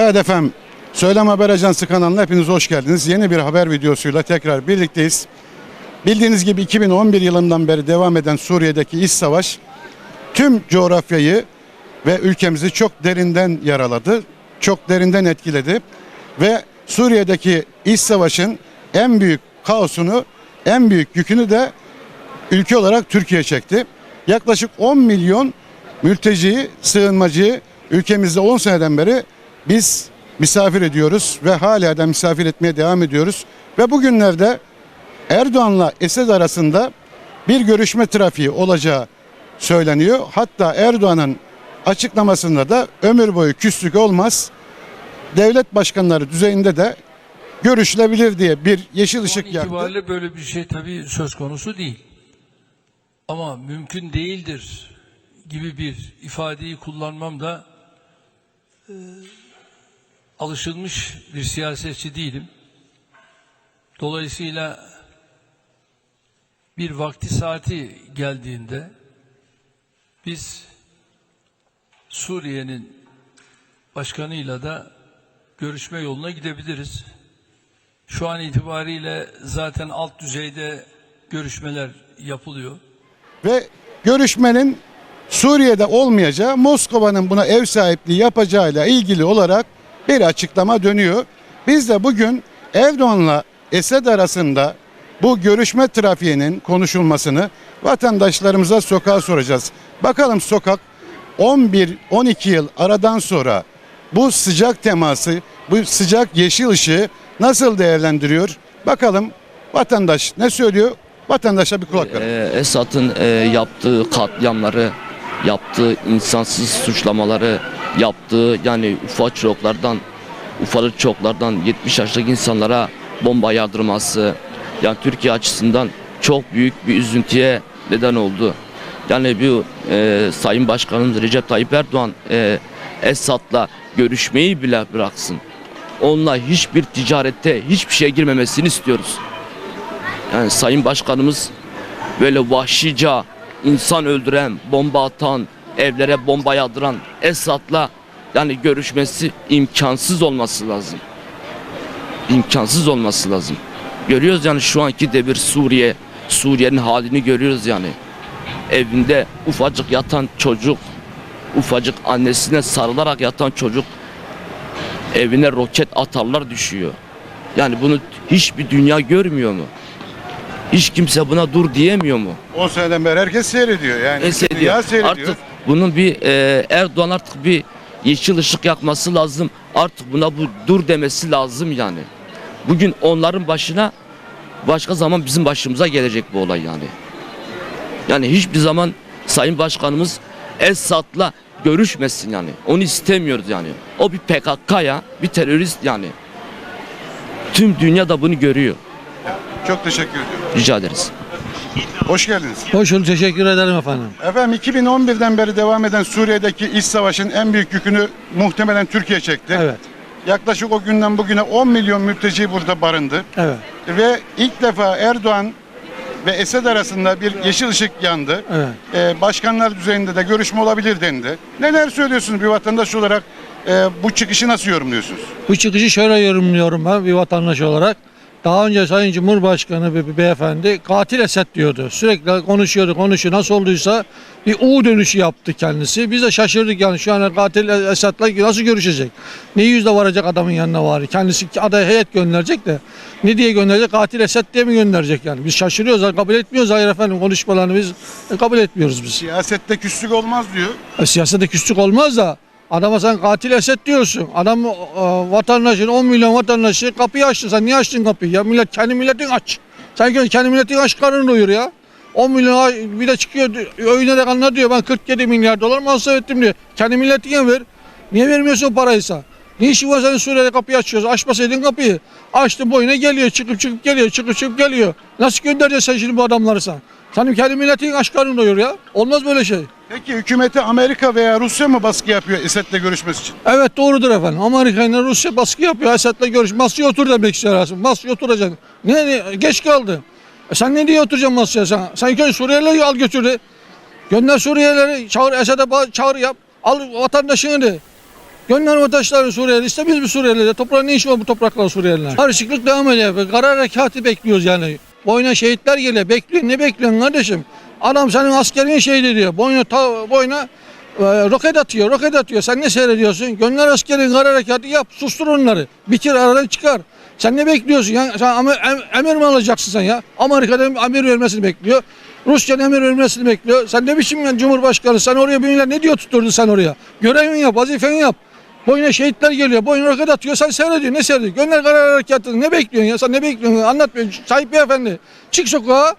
Evet efendim. Söylem Haber Ajansı kanalına hepiniz hoş geldiniz. Yeni bir haber videosuyla tekrar birlikteyiz. Bildiğiniz gibi 2011 yılından beri devam eden Suriye'deki iç savaş tüm coğrafyayı ve ülkemizi çok derinden yaraladı. Çok derinden etkiledi. Ve Suriye'deki iç savaşın en büyük kaosunu, en büyük yükünü de ülke olarak Türkiye çekti. Yaklaşık 10 milyon mülteciyi, sığınmacıyı ülkemizde 10 seneden beri biz misafir ediyoruz ve hala da misafir etmeye devam ediyoruz. Ve bugünlerde Erdoğan'la Esed arasında bir görüşme trafiği olacağı söyleniyor. Hatta Erdoğan'ın açıklamasında da ömür boyu küslük olmaz. Devlet başkanları düzeyinde de görüşülebilir diye bir yeşil ışık yaktı. itibariyle böyle bir şey tabii söz konusu değil. Ama mümkün değildir gibi bir ifadeyi kullanmam da e, alışılmış bir siyasetçi değilim. Dolayısıyla bir vakti saati geldiğinde biz Suriye'nin başkanıyla da görüşme yoluna gidebiliriz. Şu an itibariyle zaten alt düzeyde görüşmeler yapılıyor. ve görüşmenin Suriye'de olmayacağı, Moskova'nın buna ev sahipliği yapacağıyla ilgili olarak bir açıklama dönüyor. Biz de bugün Erdoğan'la Esed arasında bu görüşme trafiğinin konuşulmasını vatandaşlarımıza sokağa soracağız. Bakalım sokak 11-12 yıl aradan sonra bu sıcak teması, bu sıcak yeşil ışığı nasıl değerlendiriyor? Bakalım vatandaş ne söylüyor? Vatandaşa bir kulak verelim. Ee, Esad'ın e, yaptığı katliamları, yaptığı insansız suçlamaları, yaptığı yani ufak çocuklardan, ufalık çocuklardan 70 yaşındaki insanlara bomba yardırması, yani Türkiye açısından çok büyük bir üzüntüye neden oldu. Yani bu e, Sayın Başkanımız Recep Tayyip Erdoğan e, Esad'la görüşmeyi bile bıraksın. Onunla hiçbir ticarette hiçbir şeye girmemesini istiyoruz. Yani Sayın Başkanımız böyle vahşice insan öldüren, bomba atan, evlere bomba yağdıran Esad'la yani görüşmesi imkansız olması lazım. İmkansız olması lazım. Görüyoruz yani şu anki devir Suriye, Suriye'nin halini görüyoruz yani. Evinde ufacık yatan çocuk, ufacık annesine sarılarak yatan çocuk evine roket atarlar düşüyor. Yani bunu hiçbir dünya görmüyor mu? Hiç kimse buna dur diyemiyor mu? 10 seneden beri herkes seyrediyor. Yani Neyse bütün diyor. dünya seyrediyor. Artık bunun bir e, Erdoğan artık bir yeşil ışık yakması lazım. Artık buna bu dur demesi lazım yani. Bugün onların başına başka zaman bizim başımıza gelecek bu olay yani. Yani hiçbir zaman Sayın Başkanımız Esad'la görüşmesin yani. Onu istemiyoruz yani. O bir PKK ya, bir terörist yani. Tüm dünya da bunu görüyor. Çok teşekkür ediyorum. Rica ederiz. Hoş geldiniz. Hoş bulduk, teşekkür ederim efendim. Efendim 2011'den beri devam eden Suriye'deki iç savaşın en büyük yükünü muhtemelen Türkiye çekti. Evet, Yaklaşık o günden bugüne 10 milyon mülteci burada barındı. evet, Ve ilk defa Erdoğan ve Esed arasında bir yeşil ışık yandı. evet. Ee, başkanlar düzeyinde de görüşme olabilir dendi. Neler söylüyorsunuz bir vatandaş olarak? Ee, bu çıkışı nasıl yorumluyorsunuz? Bu çıkışı şöyle yorumluyorum ben bir vatandaş olarak. Daha önce Sayın Cumhurbaşkanı bir, beyefendi katil Esed diyordu. Sürekli konuşuyordu, konuşuyor. Nasıl olduysa bir U dönüşü yaptı kendisi. Biz de şaşırdık yani şu an katil Esed'le nasıl görüşecek? Ne yüzde varacak adamın yanına var? Kendisi adaya heyet gönderecek de ne diye gönderecek? Katil Esed diye mi gönderecek yani? Biz şaşırıyoruz, kabul etmiyoruz. Hayır efendim konuşmalarını biz e, kabul etmiyoruz biz. Siyasette küslük olmaz diyor. E, siyasette küslük olmaz da adama sen katil Esed diyorsun. Adam e, vatandaşın 10 milyon vatandaşı kapıyı açtı. Sen niye açtın kapıyı? Ya millet kendi milletin aç. Sen kendi- milletin aç karnını doyur ya. 10 milyon bir de çıkıyor öyünerek anlar diyor ben 47 milyar dolar masraf ettim diyor. Kendi milletine ver. Niye vermiyorsun paraysa? Ne işin var senin Suriye'de kapıyı açıyorsun? Açmasaydın kapıyı. Açtı boyuna geliyor çıkıp çıkıp geliyor çıkıp çıkıp geliyor. Nasıl göndereceksin sen şimdi bu adamları sen? Senin kendi milletin aç karnını doyur ya. Olmaz böyle şey. Peki hükümeti Amerika veya Rusya mı baskı yapıyor Esed'le görüşmesi için? Evet doğrudur efendim. Amerika ile Rusya baskı yapıyor. Esad'la görüş. Masaya otur demek istiyor aslında. Masaya oturacaksın. Ne, ne geç kaldı. E sen ne diye oturacaksın masaya sen? Sen önce Suriyelileri al götür de. Gönder Suriyelileri çağır Esad'a ba- çağrı yap. Al vatandaşını de. Gönder vatandaşları Suriyeli. İşte biz bir Suriyeliler. Toprağın ne işi var bu topraklar Suriyeliler? Karışıklık devam ediyor. Kara harekatı bekliyoruz yani. Boyuna şehitler geliyor. Bekliyor. Ne bekliyorsun kardeşim? Adam senin askerin şehit diyor. Boyuna, ta, boyuna e, roket atıyor. Roket atıyor. Sen ne seyrediyorsun? Gönder askerin kara harekatı yap. Sustur onları. Bitir aradan çıkar. Sen ne bekliyorsun? Ya? Sen emir, em- emir mi alacaksın sen ya? Amerika'dan emir vermesini bekliyor. Rusya'nın emir vermesini bekliyor. Sen ne biçim ya Cumhurbaşkanı? Sen oraya birileri ne diyor tutturdun sen oraya? Görevini yap, vazifeni yap. Boyuna şehitler geliyor, boyuna roket atıyor, sen seyrediyorsun, ne seyrediyorsun? Gönder karar harekatını, ne bekliyorsun ya? Sen ne bekliyorsun? Anlat be, sahip beyefendi. Çık sokağa,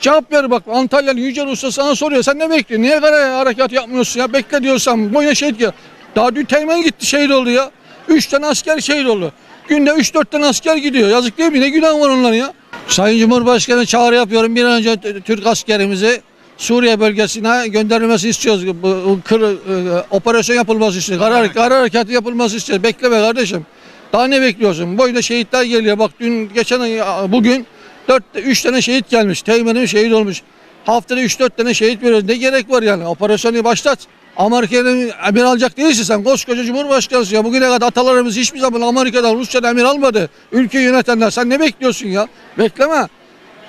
cevap ver bak. Antalyalı Yücel Usta sana soruyor, sen ne bekliyorsun? Niye karar harekat yapmıyorsun ya? Bekle diyorsan, boyuna şehit gel. Daha dün Teğmen gitti, şehit oldu ya. Üç tane asker şehit oldu. Günde üç dört tane asker gidiyor. Yazık değil mi? Ne günah var onların ya? Sayın Cumhurbaşkanı çağrı yapıyorum. Bir an önce Türk askerimizi Suriye bölgesine gönderilmesi istiyoruz. Bu, kır, e, operasyon yapılması istiyoruz. Karar, karar harekatı yapılması istiyoruz. Bekleme kardeşim. Daha ne bekliyorsun? Boyuna şehitler geliyor. Bak dün geçen ay bugün 4 3 tane şehit gelmiş. Teğmenim şehit olmuş. Haftada 3-4 tane şehit veriyoruz. Ne gerek var yani? Operasyonu başlat. Amerika'nın emir alacak değilsin sen. Koskoca Cumhurbaşkanısın ya. Bugüne kadar atalarımız hiçbir zaman Amerika'dan, Rusya'dan emir almadı. Ülkeyi yönetenler. Sen ne bekliyorsun ya? Bekleme.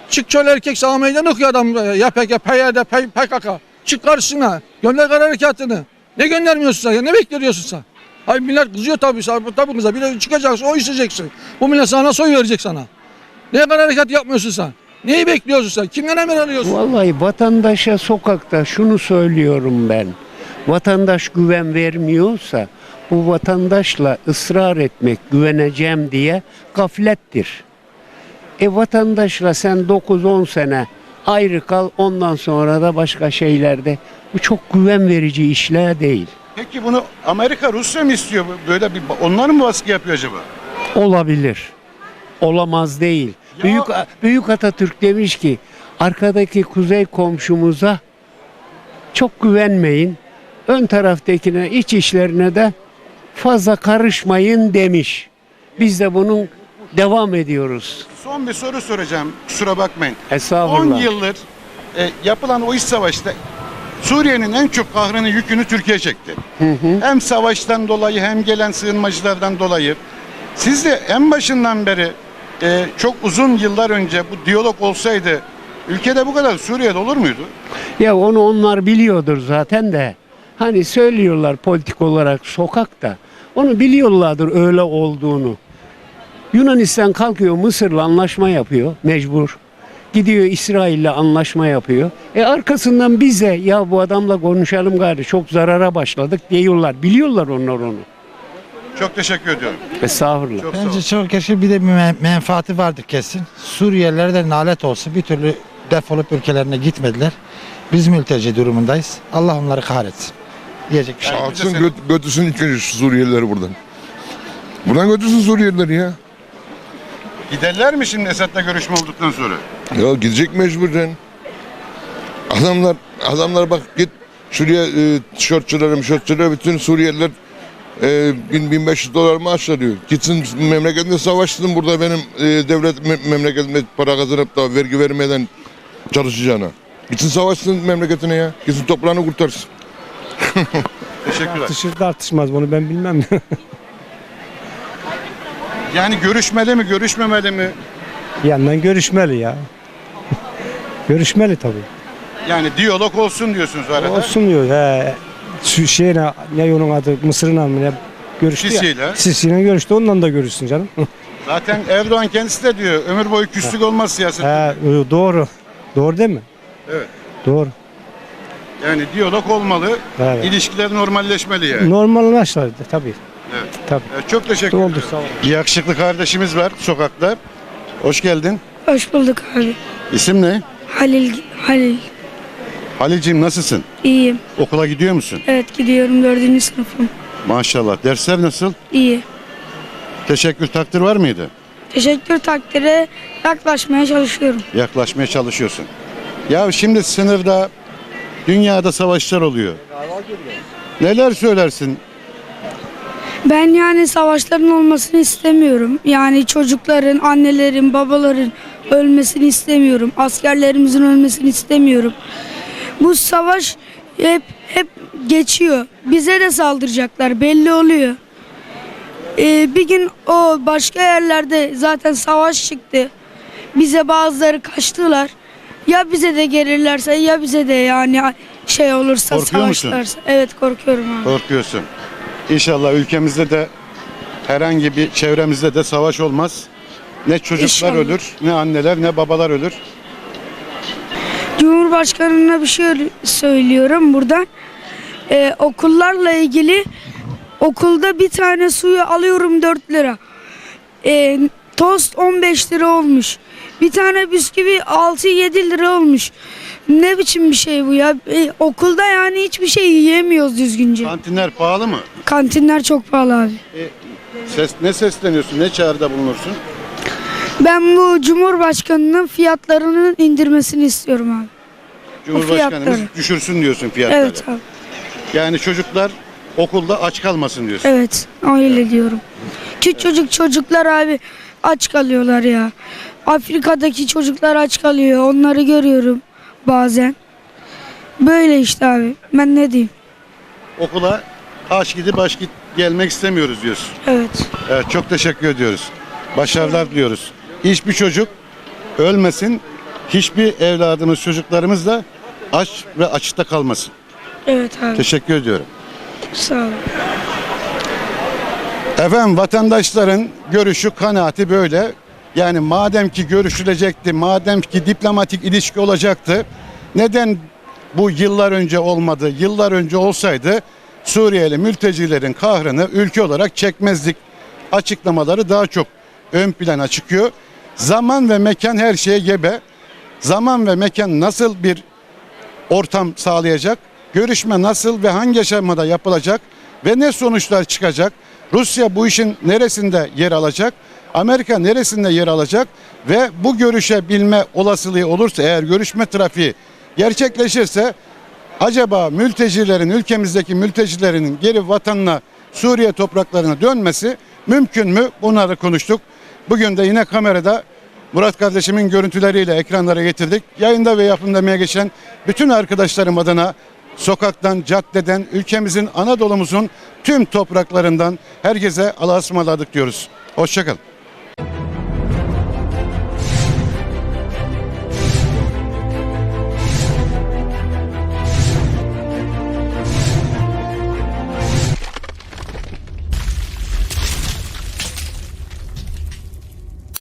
Çık çöl erkek sağ meydan okuyor adam. PKK, PYD, PKK. Çık karşısına. Gönder karar harekatını. Ne göndermiyorsun sen ya? Ne bekliyorsun sen? Hayır millet kızıyor tabii. Tabii kızar. Bir de çıkacaksın, oy isteyeceksin. Bu millet sana soy verecek sana. Niye karar harekat yapmıyorsun sen? Neyi bekliyorsun sen? Kimden emir alıyorsun? Vallahi vatandaşa sokakta şunu söylüyorum ben. Vatandaş güven vermiyorsa bu vatandaşla ısrar etmek güveneceğim diye gaflettir. E vatandaşla sen 9-10 sene ayrı kal ondan sonra da başka şeylerde bu çok güven verici işler değil. Peki bunu Amerika, Rusya mı istiyor? Böyle bir onlar mı baskı yapıyor acaba? Olabilir. Olamaz değil. Ya- Büyük Büyük Atatürk demiş ki arkadaki kuzey komşumuza çok güvenmeyin. Ön taraftakine iç işlerine de fazla karışmayın demiş. Biz de bunun devam ediyoruz. Son bir soru soracağım. Kusura bakmayın. 10 Estağfurullah. yıldır e, yapılan o iç savaşta Suriye'nin en çok kahrını yükünü Türkiye çekti. Hem savaştan dolayı hem gelen sığınmacılardan dolayı. Siz de en başından beri e, çok uzun yıllar önce bu diyalog olsaydı ülkede bu kadar Suriye'de olur muydu? Ya onu onlar biliyordur zaten de. Hani söylüyorlar politik olarak sokakta. Onu biliyorlardır öyle olduğunu. Yunanistan kalkıyor Mısır'la anlaşma yapıyor mecbur. Gidiyor İsrail'le anlaşma yapıyor. E arkasından bize ya bu adamla konuşalım gari çok zarara başladık diyorlar. Biliyorlar onlar onu. Çok teşekkür ediyorum. Estağfurullah. Çok sağ olun. Bence çok keşke bir de bir men- menfaati vardır kesin. Suriyeliler de nalet olsun. Bir türlü defolup ülkelerine gitmediler. Biz mülteci durumundayız. Allah onları kahretsin. Diyecek bir şey. yok. Göt, götürsün ilk önce şu Suriyelileri buradan. Buradan götürsün Suriyelileri ya. Giderler mi şimdi Esad'la görüşme olduktan sonra? Ya gidecek mecburen. Adamlar adamlar bak git şuraya e, tişörtçülere mişörtçülere bütün Suriyeliler e, 1000 1500 dolar maaş alıyor. Gitsin memleketinde savaşsın burada benim e, devlet me- memleketimde para kazanıp da vergi vermeden çalışacağına. Gitsin savaşsın memleketine ya. Gitsin toprağını kurtarsın. Teşekkürler. Tartışır tartışmaz bunu ben bilmem. Yani görüşmeli mi, görüşmemeli mi? Yandan görüşmeli ya. görüşmeli tabii. Yani diyalog olsun diyorsunuz arada. Olsun diyor. He. Şu şeyine ne onun adı Mısır'ın mı ne görüştü Sisi'yle. ya. Sisi'yle görüştü ondan da görüşsün canım. Zaten Erdoğan kendisi de diyor ömür boyu küslük olmaz siyaset. He, doğru. Doğru değil mi? Evet. Doğru. Yani diyalog olmalı, Evet. ilişkiler normalleşmeli yani. Normallaştı tabii. Evet. Tabii. Evet, çok teşekkür Oldu ederim. sağ ol. Yakışıklı kardeşimiz var sokakta. Hoş geldin. Hoş bulduk abi. İsim ne? Halil, Halil. Halilciğim nasılsın? İyiyim. Okula gidiyor musun? Evet gidiyorum dördüncü sınıfım. Maşallah. Dersler nasıl? İyi. Teşekkür takdir var mıydı? Teşekkür takdire yaklaşmaya çalışıyorum. Yaklaşmaya çalışıyorsun. Ya şimdi sınırda dünyada savaşlar oluyor. Neler söylersin? Ben yani savaşların olmasını istemiyorum. Yani çocukların, annelerin, babaların ölmesini istemiyorum. Askerlerimizin ölmesini istemiyorum. Bu savaş hep hep geçiyor. Bize de saldıracaklar belli oluyor. Ee, bir gün o başka yerlerde zaten savaş çıktı. Bize bazıları kaçtılar. Ya bize de gelirlerse ya bize de yani şey olursa Korkuyor musun? savaşlarsa. Evet korkuyorum abi. Korkuyorsun. İnşallah ülkemizde de herhangi bir çevremizde de savaş olmaz. Ne çocuklar İnşallah. ölür, ne anneler, ne babalar ölür. Cumhurbaşkanına bir şey söylüyorum buradan. Ee, okullarla ilgili okulda bir tane suyu alıyorum 4 lira. Ee, tost 15 lira olmuş. Bir tane bisküvi 6-7 lira olmuş. Ne biçim bir şey bu ya? Ee, okulda yani hiçbir şey yiyemiyoruz düzgünce. Kantinler pahalı mı? Kantinler çok pahalı abi. Ses, ne sesleniyorsun, ne çağrıda bulunursun? Ben bu Cumhurbaşkanının fiyatlarının indirmesini istiyorum abi. Cumhurbaşkanımız düşürsün diyorsun fiyatları. Evet abi. Yani çocuklar okulda aç kalmasın diyorsun. Evet, öyle diyorum. Küçücük çocuklar abi aç kalıyorlar ya. Afrika'daki çocuklar aç kalıyor. Onları görüyorum bazen. Böyle işte abi. Ben ne diyeyim? Okula aç gidip aç git gelmek istemiyoruz diyorsun. Evet. Evet çok teşekkür ediyoruz. Başarılar diliyoruz. Hiçbir çocuk ölmesin. Hiçbir evladımız, çocuklarımız da aç ve açıkta kalmasın. Evet abi. Teşekkür ediyorum. Sağ olun. Efendim vatandaşların görüşü kanaati böyle. Yani madem ki görüşülecekti, madem ki diplomatik ilişki olacaktı, neden bu yıllar önce olmadı? Yıllar önce olsaydı Suriyeli mültecilerin kahrını ülke olarak çekmezdik. Açıklamaları daha çok ön plana çıkıyor. Zaman ve mekan her şeye gebe. Zaman ve mekan nasıl bir ortam sağlayacak? Görüşme nasıl ve hangi aşamada yapılacak ve ne sonuçlar çıkacak? Rusya bu işin neresinde yer alacak? Amerika neresinde yer alacak? Ve bu görüşebilme olasılığı olursa eğer görüşme trafiği gerçekleşirse acaba mültecilerin ülkemizdeki mültecilerin geri vatanına Suriye topraklarına dönmesi mümkün mü? Bunları konuştuk. Bugün de yine kamerada Murat kardeşimin görüntüleriyle ekranlara getirdik. Yayında ve yapımlamaya geçen bütün arkadaşlarım adına sokaktan, caddeden, ülkemizin, Anadolu'muzun tüm topraklarından herkese Allah'a ısmarladık diyoruz. Hoşçakalın.